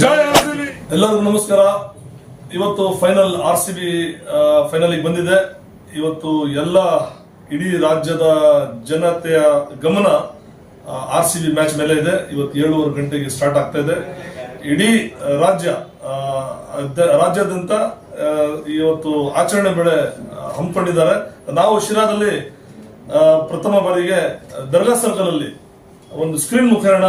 ಎಲ್ಲರಿಗೂ ನಮಸ್ಕಾರ. ಇವತ್ತು final R C B final ಬಂದಿದೆ. ಇವತ್ತು ಎಲ್ಲ ಇಡೀ ರಾಜ್ಯದ ಜನತೆಯ ಗಮನ ಆರ್ ಸಿ ಬಿ ಮ್ಯಾಚ್ ಮೇಲೆ ಇದೆ. ಇವತ್ತು ಏಳುವರೆ ಗಂಟೆಗೆ ಸ್ಟಾರ್ಟ್ ಆಗ್ತಾ ಇದೆ. ಇಡೀ ರಾಜ್ಯ ರಾಜ್ಯಾದ್ಯಂತ ಇವತ್ತು ಆಚರಣೆ ಬೆಳೆ ಹಮ್ಮಿಕೊಂಡಿದ್ದಾರೆ ನಾವು ಶಿರಾದಲ್ಲಿ ಪ್ರಥಮ ಬಾರಿಗೆ ದರ್ಗಾ ಸರ್ಕಲ್ ಅಲ್ಲಿ ಒಂದು ಸ್ಕ್ರೀನ್ ಮುಖೇನ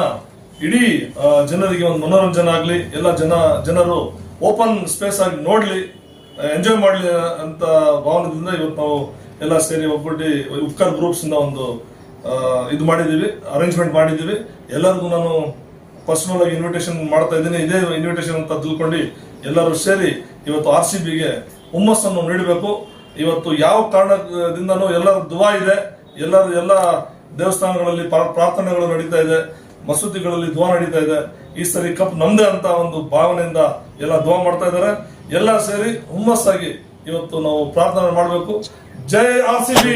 ಇಡೀ ಜನರಿಗೆ ಒಂದು ಮನೋರಂಜನೆ ಆಗಲಿ, ಎಲ್ಲ ಜನ, ಜನರು ಓಪನ್ ಸ್ಪೇಸ್ ಆಗಿ ನೋಡ್ಲಿ ಎಂಜಾಯ್ ಮಾಡಲಿ ಅಂತ ಭಾವನೆಯಿಂದ ಇವತ್ತು ನಾವು ಎಲ್ಲ ಸೇರಿ ಒಬ್ಬಟ್ಟಿ ಉಪ್ಕರ್ ಗ್ರೂಪ್ಸ್ ಇಂದ ಒಂದು ಇದು ಮಾಡಿದೀವಿ ಅರೇಂಜ್ಮೆಂಟ್ ಮಾಡಿದೀವಿ ಎಲ್ಲರಿಗೂ ನಾನು ಪರ್ಸನಲ್ ಆಗಿ ಇನ್ವಿಟೇಷನ್ ಮಾಡ್ತಾ ಇದ್ದೀನಿ. ಇದೇ ಇನ್ವಿಟೇಷನ್ ಅಂತ ತಿಳ್ಕೊಂಡು ಎಲ್ಲರೂ ಸೇರಿ ಇವತ್ತು ಆರ್ ಸಿ ಬಿಗೆ ಹುಮ್ಮಸ್ಸನ್ನು ನೀಡಬೇಕು. ಇವತ್ತು ಯಾವ ಕಾರಣದಿಂದನೂ ಎಲ್ಲರ ದುವಾ ಇದೆ. ಎಲ್ಲರ ಎಲ್ಲ ದೇವಸ್ಥಾನಗಳಲ್ಲಿ ಪ್ರಾ- ಪ್ರಾರ್ಥನೆಗಳು ನಡೀತಾ ಇದೆ. ಮಸೂತಿಗಳಲ್ಲಿ ದ್ವಾ ನಡೀತಾ ಇದೆ. ಈ ಸರಿ ಕಪ್ ನಮ್ದೇ ಅಂತ ಒಂದು ಭಾವನೆಯಿಂದ ಎಲ್ಲ ದ್ವಾ ಮಾಡ್ತಾ ಇದ್ದಾರೆ. ಎಲ್ಲ ಸೇರಿ ಹುಮ್ಮಸ್ಸಾಗಿ ಇವತ್ತು ನಾವು ಪ್ರಾರ್ಥನೆ ಮಾಡಬೇಕು. ಜೈ R C B!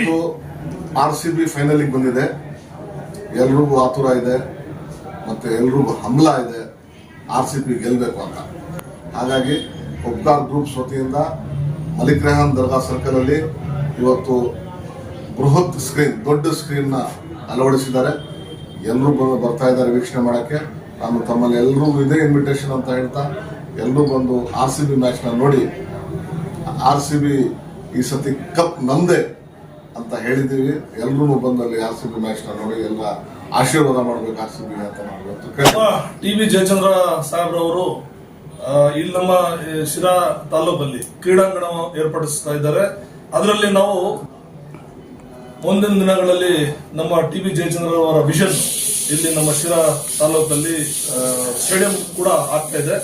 R C B ಫೈನಲಿಗೆ ಬಂದಿದೆ. ಎಲ್ರಿಗೂ ಆತುರ ಇದೆ. ಮತ್ತೆ ಎಲ್ರಿಗೂ ಹಂಬಲ ಇದೆ. ಆರ್ ಸಿ ಬಿ ಗೆಲ್ಲಬೇಕು ಅಂತ. ಹಾಗಾಗಿ ಉಪ್ಕಾರ್ ಗ್ರೂಪ್ಸ್ ವತಿಯಿಂದ ಮಲಿಕ್ ರೆಹಾನ್ ದರ್ಗಾ ಸರ್ಕಲ್ ಅಲ್ಲಿ ಇವತ್ತು ಬೃಹತ್ ಸ್ಕ್ರೀನ್ ದೊಡ್ಡ ಸ್ಕ್ರೀನ್ನ ಅಳವಡಿಸಿದ್ದಾರೆ. ಎಲ್ಲರೂ ಬಂದು ಬರ್ತಾ ಇದ್ದಾರೆ ವೀಕ್ಷಣೆ ಮಾಡೋಕ್ಕೆ. ನಾನು ತಮ್ಮಲ್ಲಿ ಎಲ್ಲರೂ ಇದೇ ಇನ್ವಿಟೇಷನ್ ಅಂತ ಹೇಳ್ತಾ ಎಲ್ಲರೂ ಬಂದು ಆರ್ ಸಿ ಬಿ ಮ್ಯಾಚ್ನ ನೋಡಿ ಆರ್ ಸಿ ಬಿ ಈ ಸತಿ ಕಪ್ ನಂದೇ ಅಂತ ಹೇಳಿದ್ದೀವಿ. ಎಲ್ಲರೂ ಬಂದಲ್ಲಿ ಆರ್ ಸಿ ಬಿ ಮ್ಯಾಚ್ನ ನೋಡಿ, ಎಲ್ಲ ಆಶೀರ್ವಾದ ಮಾಡಬೇಕು ಆರ್ ಸಿ ಬಿ ಅಂತ ನಾವು. ಟಿ ವಿ ಜಯಚಂದ್ರ ಸಾಹೇಬ್ರವರು ಇಲ್ಲಿ ನಮ್ಮ ಶಿರಾ ತಾಲೂಕಲ್ಲಿ ಕ್ರೀಡಾಂಗಣ ಏರ್ಪಡಿಸ್ತಾ ಇದ್ದಾರೆ. ಅದರಲ್ಲಿ ನಾವು ಮುಂದಿನ ದಿನಗಳಲ್ಲಿ ನಮ್ಮ ಟಿ ವಿ ಜಯಚಂದ್ರ ಅವರ ವಿಷನ್ ಇಲ್ಲಿ ನಮ್ಮ ಶಿರಾ ತಾಲೂಕಲ್ಲಿ ಸ್ಟೇಡಿಯಂ ಕೂಡ ಆಗ್ತಾ ಇದೆ.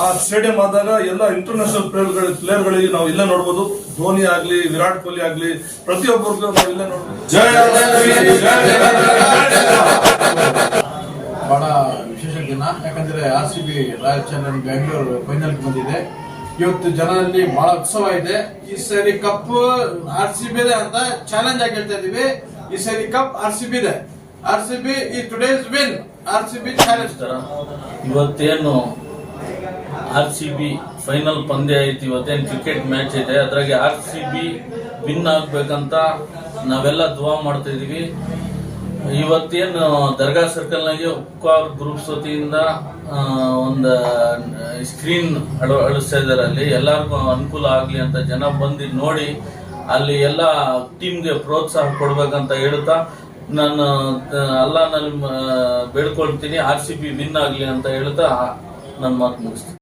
ಆ ಸ್ಟೇಡಿಯಂ ಆದಾಗ ಎಲ್ಲ ಇಂಟರ್ನ್ಯಾಷನಲ್ ಪ್ಲೇಯರ್ಗಳು ಪ್ಲೇಯರ್ಗಳಿಗೆ ನಾವು ಇಲ್ಲೇ ನೋಡ್ಬೋದು. ಧೋನಿ ಆಗ್ಲಿ, ವಿರಾಟ್ ಕೊಹ್ಲಿ ಆಗ್ಲಿ, ಪ್ರತಿಯೊಬ್ಬರಿಗೂ ನಾವು ಇಲ್ಲೇ ನೋಡ್ಬೋದು. ಜಯ ಬಹಳ ವಿಶೇಷ ದಿನ. ಯಾಕಂದ್ರೆ R C B royal challenge Bengaluru final ಬಂದಿದೆ. ಇವತ್ತು ಜನರಲ್ಲಿ ಬಹಳ ಉತ್ಸವ ಇದೆ. ಈ ಸರಿ ಕಪ್ ಆರ್ ಸಿ ಬಿ ಇದೆ ಅಂತ ಚಾಲೆಂಜ್ ಆಗಿ ಹೇಳ್ತಾ ಇದೀವಿ ಈ ಸರಿ ಕಪ್ ಆರ್ ಸಿ ಬಿ ಇದೆ. ಆರ್ ಸಿ ಬಿ ಈ today's win R C B challenge ಇವತ್ತೇನು ಆರ್ ಸಿ ಬಿ ಫೈನಲ್ ಪಂದ್ಯ ಐತಿ, ಇವತ್ತೇನು ಕ್ರಿಕೆಟ್ ಮ್ಯಾಚ್ ಇದೆ ಅದ್ರಾಗೆ ಆರ್ ಸಿ ಬಿ ವಿನ್ ಆಗ್ಬೇಕಂತ ನಾವೆಲ್ಲ ದುವಾ ಮಾಡ್ತಾ ಇದೀವಿ ಇವತ್ತೇನು ದರ್ಗಾ ಸರ್ಕಲ್ನಾಗೆ ಉಪ್ಕಾರ್ ಗ್ರೂಪ್ಸ್ ವತಿಯಿಂದ ಒಂದು ಸ್ಕ್ರೀನ್ ಅಳ ಅಳಿಸ್ತಾ ಇದ್ದಾರೆ ಅಲ್ಲಿ ಎಲ್ಲರಿಗೂ ಅನುಕೂಲ ಆಗಲಿ ಅಂತ ಜನ ಬಂದು ನೋಡಿ ಅಲ್ಲಿ ಎಲ್ಲ ಟೀಮ್ಗೆ ಪ್ರೋತ್ಸಾಹ ಕೊಡ್ಬೇಕಂತ ಹೇಳ್ತಾ ನಾನು ಅಲ್ಲ ನಾನು ಬೇಡ್ಕೊಳ್ತೀನಿ ಆರ್ ಸಿ ಬಿ ವಿನ್ ಆಗಲಿ ಅಂತ ಹೇಳ್ತಾ ನನ್ನ ಮಾತು ಮುಗಿಸ್ತೀನಿ.